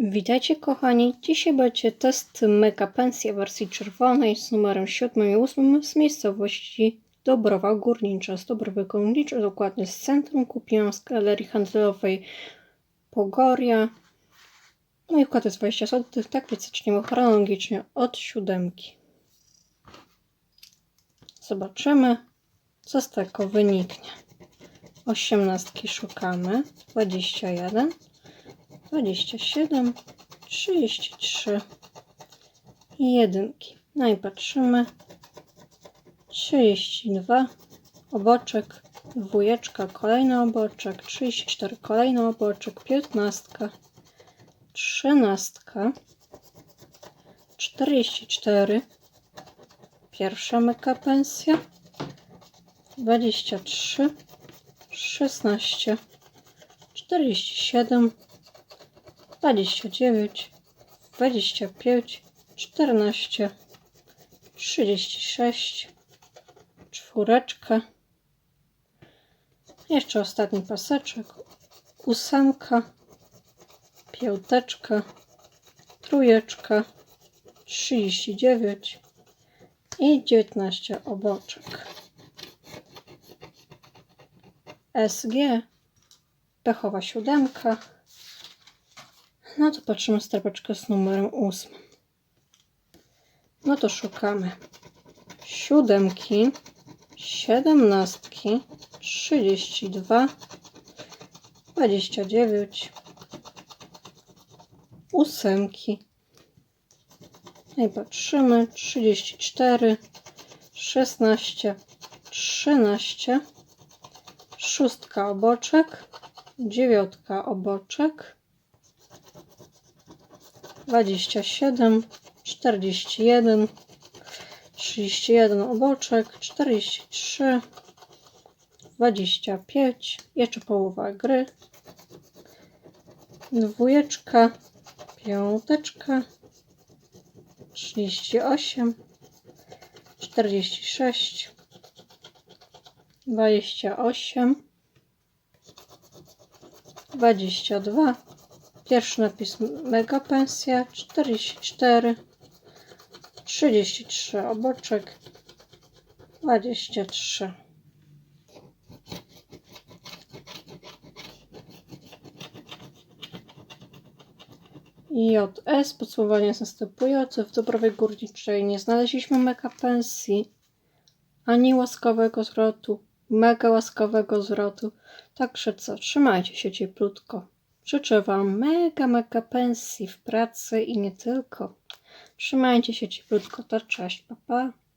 Witajcie kochani, dzisiaj będzie test Mega Pensji w wersji czerwonej z numerem 7 i 8 z miejscowości Dobrowa Górnicza, z Dobrowy Górniczy, dokładnie z centrum. Kupiłam z galerii handlowej Pogoria. No i wkład jest 20 zł, tak więc zaczniemy chronologicznie od siódemki. Zobaczymy, co z tego wyniknie. Osiemnastki szukamy, 21, 27, 33 i jedynki. No i patrzymy. 32, oboczek, dwójeczka, kolejny oboczek, 34, kolejny oboczek, 15, 13, 44, pierwsza myka pensja, 23, 16, 47, 29, 25, 14, 36, czwóreczka, jeszcze ostatni paseczek, ósemka, piąteczka, trójeczka, 39 i 19 oboczek. SG, pechowa siódemka, no to patrzymy strapeczkę z numerem 8. No to szukamy siódemki, siedemnastki, 32, 29, ósemki. No i patrzymy 34, 16, 13, szóstka oboczek, dziewiątka oboczek, 27, 41, 31 oboczek, 43, 25, jeszcze połowa gry, dwójeczka, piąteczka, 38, 46, 28, 22, Pierwszy napis Mega Pensja 44, 33 oboczek, 23. JS podsumowanie jest następujące. W Dobrowej Górniczej nie znaleźliśmy mega pensji, ani łaskawego zwrotu, mega łaskawego zwrotu. Także co, trzymajcie się cieplutko. Życzę Wam mega, mega pensji w pracy i nie tylko. Trzymajcie się cieplutko, to cześć, papa. Pa.